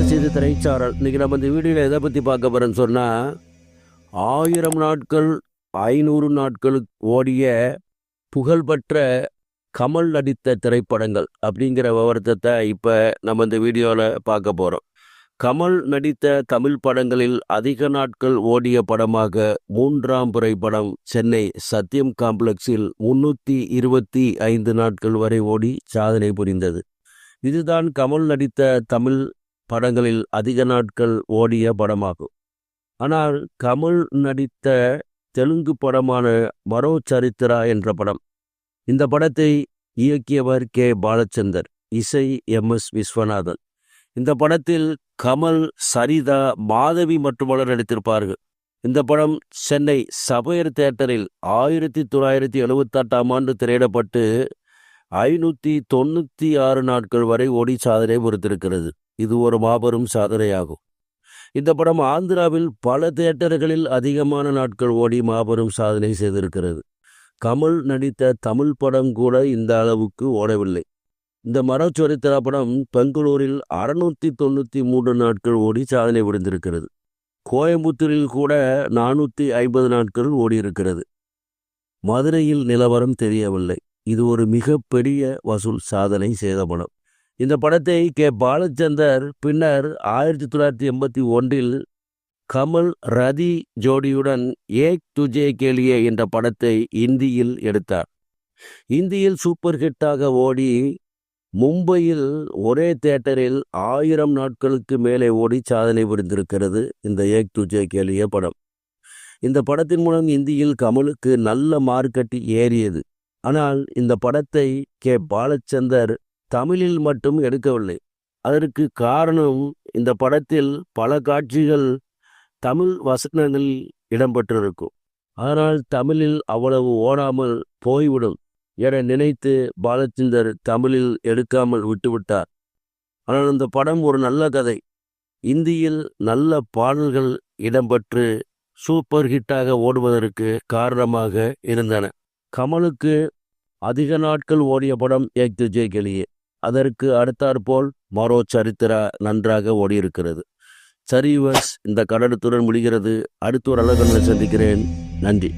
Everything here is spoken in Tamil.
ஃப்ரெண்ட்ஸ் செய்து திரைச்சாரல். இன்றைக்கி நம்ம இந்த வீடியோவில் எதை பற்றி பார்க்க போகிறோன்னு சொன்னால் ஆயிரம் நாட்கள் ஐநூறு நாட்களுக்கு ஓடிய புகழ்பெற்ற கமல் நடித்த திரைப்படங்கள் அப்படிங்கிற விவரத்தை இப்போ நம்ம இந்த வீடியோவில் பார்க்க போகிறோம் கமல் நடித்த தமிழ் படங்களில் அதிக நாட்கள் ஓடிய படமாக மூன்றாம் திரைப்படம் சென்னை சத்யம் காம்ப்ளெக்ஸில் முன்னூற்றி இருபத்தி ஐந்து நாட்கள் வரை ஓடி சாதனை புரிந்தது. இதுதான் கமல் நடித்த தமிழ் படங்களில் அதிக நாட்கள் ஓடிய படமாகும். ஆனால் கமல் நடித்த தெலுங்கு படமான மரோ சரித்திரா என்ற படம். இந்த படத்தை இயக்கியவர் கே. பாலச்சந்தர் இசை எம். எஸ். விஸ்வநாதன். இந்த படத்தில் கமல் சரிதா மாதவி மற்றும் பலர் நடித்திருப்பார்கள். இந்த படம் சென்னை சபையர் தேட்டரில் ஆயிரத்தி தொள்ளாயிரத்தி எழுபத்தெட்டாம் ஆண்டு திரையிடப்பட்டு ஐநூற்றி தொண்ணூற்றி ஆறு நாட்கள் வரை ஓடி சாதனை பொறுத்திருக்கிறது. இது ஒரு மாபெரும் சாதனையாகும். இந்த படம் ஆந்திராவில் பல தியேட்டர்களில் அதிகமான நாட்கள் ஓடி மாபெரும் சாதனை செய்திருக்கிறது. கமல் நடித்த தமிழ் படம் கூட இந்த அளவுக்கு ஓடவில்லை. இந்த மரச்சொரித்திரா படம் பெங்களூரில் அறுநூற்றி தொண்ணூற்றி மூன்று நாட்கள் ஓடி சாதனை விடுந்திருக்கிறது கோயம்புத்தூரில் கூட நானூற்றி ஐம்பது நாட்கள் ஓடியிருக்கிறது. மதுரையில் நிலவரம் தெரியவில்லை. இது ஒரு மிகப்பெரிய வசூல் சாதனை செய்த படம். இந்த படத்தை கே. பாலச்சந்தர் பின்னர் ஆயிரத்தி தொள்ளாயிரத்தி எண்பத்தி ஒன்றில் கமல் ரதி ஜோடியுடன் ஏக் துஜே கேலியே என்ற படத்தை இந்தியில் எடுத்தார். இந்தியில் சூப்பர் ஹிட்டாக ஓடி மும்பையில் ஒரே தேட்டரில் ஆயிரம் நாட்களுக்கு மேலே ஓடி சாதனை புரிந்திருக்கிறது இந்த ஏக் துஜே கேலியே படம். இந்த படத்தின் மூலம் இந்தியில் கமலுக்கு நல்ல மார்க்கெட் ஏறியது. ஆனால் இந்த படத்தை கே. பாலச்சந்தர் தமிழில் மட்டும் எடுக்கவில்லை. அதற்கு காரணம் இந்த படத்தில் பல காட்சிகள் தமிழ் வசனங்களில் இடம்பெற்றிருக்கும். ஆனால் தமிழில் அவ்வளவு ஓடாமல் போய்விடும் என நினைத்து பாலச்சந்தர் தமிழில் எடுக்காமல் விட்டுவிட்டார். ஆனால் இந்த படம் ஒரு நல்ல கதை. இந்தியில் நல்ல பாடல்கள் இடம்பெற்று சூப்பர் ஹிட்டாக ஓடுவதற்கு காரணமாக இருந்தன. கமலுக்கு அதிக நாட்கள் ஓடிய படம் ஏக் துஜே கெளியே. அதற்கு அடுத்தாற்போல் மரோ சரித்திரா நன்றாக ஓடியிருக்கிறது. சரிவர்ஸ் இந்த கடலத்துடன் முடிகிறது அடுத்த ஒரு அழகங்களை சந்திக்கிறேன். நன்றி.